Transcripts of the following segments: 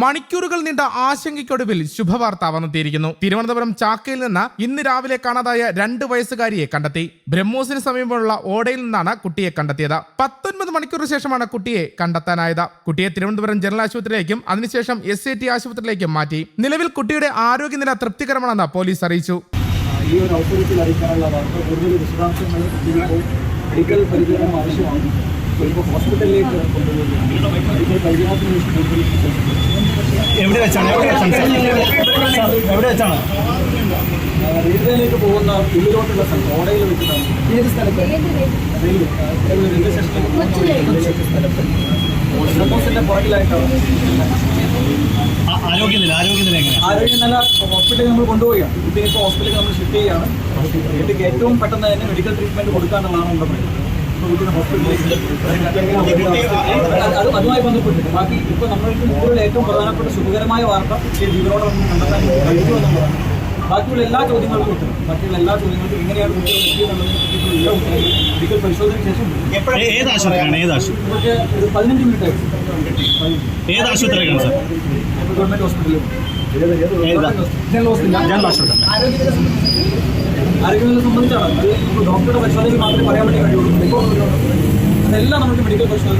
മണിക്കൂറുകൾ നീണ്ട ആശങ്കയ്ക്കൊടുവിൽ ശുഭവാർത്ത വന്നെത്തിയിരിക്കുന്നു. തിരുവനന്തപുരം ചാക്കയിൽ നിന്ന് ഇന്ന് രാവിലെ കാണാതായ രണ്ട് വയസ്സുകാരിയെ കണ്ടെത്തി. ബ്രഹ്മോസിന് സമീപമുള്ള ഓടയിൽ നിന്നാണ് കുട്ടിയെ കണ്ടെത്തിയത്. പത്തൊൻപത് മണിക്കൂറിന് ശേഷമാണ് കുട്ടിയെ കണ്ടെത്താനായത്. കുട്ടിയെ തിരുവനന്തപുരം ജനറൽ ആശുപത്രിയിലേക്കും അതിനുശേഷം എസ് ടി ആശുപത്രിയിലേക്കും മാറ്റി. നിലവിൽ കുട്ടിയുടെ ആരോഗ്യനില തൃപ്തികരമാണെന്ന് പോലീസ് അറിയിച്ചു. മെഡിക്കൽ ആവശ്യമാണ്. ഹോസ്പിറ്റലിലേക്ക് കൊണ്ടുപോകുന്നു. മെഡിക്കൽ പരിചരണത്തിന് എവിടെ വെച്ചാണ്? എവിടെ വെച്ചാണ്? സാർ? എവിടെ വെച്ചാണ്? റെയിൽവേയിലേക്ക് പോകുന്ന ഉള്ളിലോട്ടുള്ള സ്ഥലം ഓടയിൽ വെച്ചിട്ടാണ് ഏത് സ്ഥലത്ത്? റെയിൽവേ. ആ, റെയിൽവേ സ്റ്റേഷനിലേക്ക് പോകുന്ന റെയിൽവേ സ്ഥലത്ത്. ബ്രഹ്മോസിന്റെ പുറകിലായിട്ടാണ് ആ- ആരോഗ്യനില ആരോഗ്യനില എങ്ങനെയാണ് ആരോഗ്യനില ഹോസ്പിറ്റലിൽ നമ്മൾ കൊണ്ടുപോവുകയാണ് കുട്ടിയെ ഇപ്പോൾ ഹോസ്പിറ്റലിൽ നമ്മൾ ഷിഫ്റ്റ് ചെയ്യുകയാണ്. കുട്ടിക്ക് ഏറ്റവും പെട്ടെന്ന് തന്നെ മെഡിക്കൽ ട്രീറ്റ്മെന്റ് കൊടുക്കാനുള്ളതാണ് നമ്മുടെ അതുമായി ബന്ധപ്പെട്ടിട്ട് ബാക്കി ഇപ്പൊ നമ്മൾക്ക് മുമ്പിലുള്ള ഏറ്റവും പ്രധാനപ്പെട്ട സുഖകരമായ വാർത്ത ജീവനോട് നമുക്ക് കണ്ടെത്താൻ കഴിഞ്ഞു എന്നുള്ളതാണ്. ബാക്കിയുള്ള എല്ലാ ചോദ്യങ്ങൾക്കും ഉത്തരം. ബാക്കിയുള്ള എല്ലാ ചോദ്യങ്ങൾക്കും എങ്ങനെയാണ് കുട്ടികൾ മെഡിക്കൽ പരിശോധനയ്ക്ക് ശേഷം ഏത് ആശുപത്രിയാണ്? ഏത് ആശുപത്രി? ഇവർക്ക് ഒരു പതിനഞ്ച് മിനിറ്റ് ആയിട്ട് ഏത് ഹോസ്പിറ്റലിൽ സാർ? ഗവൺമെന്റ് ഹോസ്പിറ്റലിൽ. ഏതാ? ജനറൽ സംബന്ധിച്ചാണ്. അത് ഇപ്പോൾ ഡോക്ടറുടെ പരിശോധനയിൽ മാത്രമേ പറയാൻ വേണ്ടി കഴിയുള്ളൂ. അതെല്ലാം നമുക്ക് മെഡിക്കൽ പരിശോധന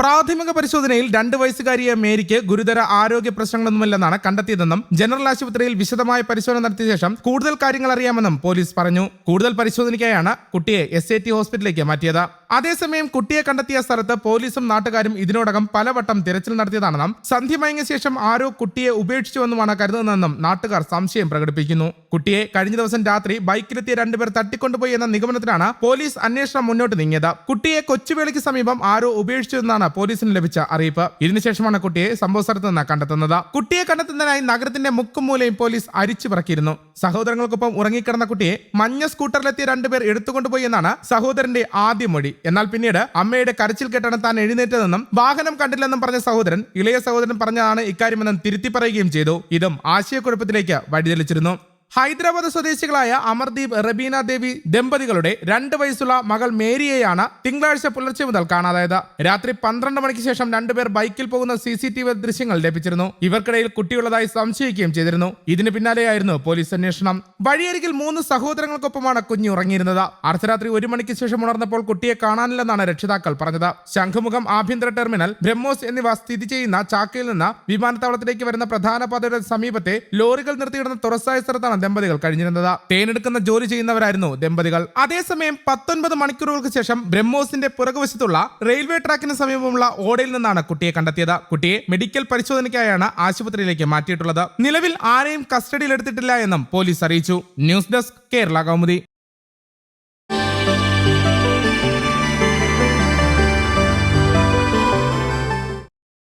പ്രാഥമിക പരിശോധനയിൽ രണ്ട് വയസ്സുകാരിയെ മേരിക്ക് ഗുരുതര ആരോഗ്യ പ്രശ്നങ്ങളൊന്നുമില്ലെന്നാണ് കണ്ടെത്തിയതെന്നും ജനറൽ ആശുപത്രിയിൽ വിശദമായ പരിശോധന നടത്തിയ ശേഷം കൂടുതൽ കാര്യങ്ങൾ അറിയാമെന്നും പോലീസ് പറഞ്ഞു. കൂടുതൽ പരിശോധനയ്ക്കായാണ് കുട്ടിയെ എസ് ഹോസ്പിറ്റലിലേക്ക് മാറ്റിയത്. അതേസമയം കുട്ടിയെ കണ്ടെത്തിയ സ്ഥലത്ത് പോലീസും നാട്ടുകാരും ഇതിനോടകം പലവട്ടം തിരച്ചിൽ നടത്തിയതാണെന്നും സന്ധ്യ മയങ്ങിയ ശേഷം ആരോ കുട്ടിയെ ഉപേക്ഷിച്ചുവെന്നുമാണ് കരുതുന്നതെന്നും നാട്ടുകാർ സംശയം പ്രകടിപ്പിക്കുന്നു. കുട്ടിയെ കഴിഞ്ഞ ദിവസം രാത്രി ബൈക്കിലെത്തിയ രണ്ടുപേർ തട്ടിക്കൊണ്ടുപോയി എന്ന നിഗമനത്തിലാണ് പോലീസ് അന്വേഷണം മുന്നോട്ട് നീങ്ങിയത്. കുട്ടിയെ കൊച്ചുവേളിക്ക് സമീപം ആരോ ഉപേക്ഷിച്ചുവെന്നാണ് പോലീസിന് ലഭിച്ച അറിയിപ്പ്. ഇതിനുശേഷമാണ് കുട്ടിയെ സംഭവ സ്ഥലത്ത് നിന്ന് കണ്ടെത്തുന്നത്. കുട്ടിയെ കണ്ടെത്തുന്നതിനായി നഗരത്തിന്റെ മുക്കും മൂലയും പോലീസ് അരിച്ചു പറക്കിയിരുന്നു സഹോദരങ്ങൾക്കൊപ്പം ഉറങ്ങിക്കിടന്ന കുട്ടിയെ മഞ്ഞ സ്കൂട്ടറിലെത്തിയ രണ്ടുപേർ എടുത്തുകൊണ്ടുപോയി എന്നാണ് സഹോദരന്റെ ആദ്യ മൊഴി. എന്നാൽ പിന്നീട് അമ്മയുടെ കരച്ചിൽ കേട്ടാണ് താൻ എഴുന്നേറ്റതെന്നും വാഹനം കണ്ടില്ലെന്നും പറഞ്ഞ സഹോദരൻ ഇളയ സഹോദരൻ പറഞ്ഞതാണ് ഇക്കാര്യമെന്നും തിരുത്തി പറയുകയും ചെയ്തു. ഇതും ആശയക്കുഴപ്പത്തിലേക്ക് വഴിതെളിച്ചിരുന്നു. ഹൈദരാബാദ് സ്വദേശികളായ അമർദീപ് റബീന ദേവി ദമ്പതികളുടെ രണ്ട് വയസ്സുള്ള മകൾ മേരിയെയാണ് തിങ്കളാഴ്ച പുലർച്ചെ മുതൽ കാണാതായത്. രാത്രി പന്ത്രണ്ട് മണിക്ക് ശേഷം രണ്ടുപേർ ബൈക്കിൽ പോകുന്ന സി സി ടി വി ദൃശ്യങ്ങൾ ലഭിച്ചിരുന്നു. ഇവർക്കിടയിൽ കുട്ടിയുള്ളതായി സംശയിക്കുകയും ചെയ്തിരുന്നു. ഇതിന് പിന്നാലെയായിരുന്നു പോലീസ് അന്വേഷണം. വഴിയരികിൽ മൂന്ന് സഹോദരങ്ങൾക്കൊപ്പമാണ് കുഞ്ഞു ഉറങ്ങിയിരുന്നത്. അർദ്ധരാത്രി ഒരു മണിക്ക് ശേഷം ഉണർന്നപ്പോൾ കുട്ടിയെ കാണാനില്ലെന്നാണ് രക്ഷിതാക്കൾ പറഞ്ഞത്. ശംഖുമുഖം ആഭ്യന്തര ടെർമിനൽ ബ്രഹ്മോസ് എന്നിവ സ്ഥിതി ചെയ്യുന്ന ചാക്കയിൽ നിന്ന് വിമാനത്താവളത്തിലേക്ക് വരുന്ന പ്രധാന പാതയുടെ സമീപത്തെ ലോറികൾ നിർത്തിയിടുന്ന തുറസായ സ്ഥലത്താണ് ദമ്പതികൾ കഴിഞ്ഞിരുന്നത്. തേനെടുക്കുന്ന ജോലി ചെയ്യുന്നവരായിരുന്നു ദമ്പതികൾ. അതേസമയം പത്തൊൻപത് മണിക്കൂറുകൾക്ക് ശേഷം ബ്രഹ്മോസിന്റെ പുറകുവശത്തുള്ള റെയിൽവേ ട്രാക്കിന് സമീപമുള്ള ഓടയിൽ നിന്നാണ് കുട്ടിയെ കണ്ടെത്തിയത്. കുട്ടിയെ മെഡിക്കൽ പരിശോധനയ്ക്കായാണ് ആശുപത്രിയിലേക്ക് മാറ്റിയിട്ടുള്ളത്. നിലവിൽ ആരെയും കസ്റ്റഡിയിലെടുത്തിട്ടില്ല എന്നും പോലീസ് അറിയിച്ചു. News desk Kerala Kaumudi.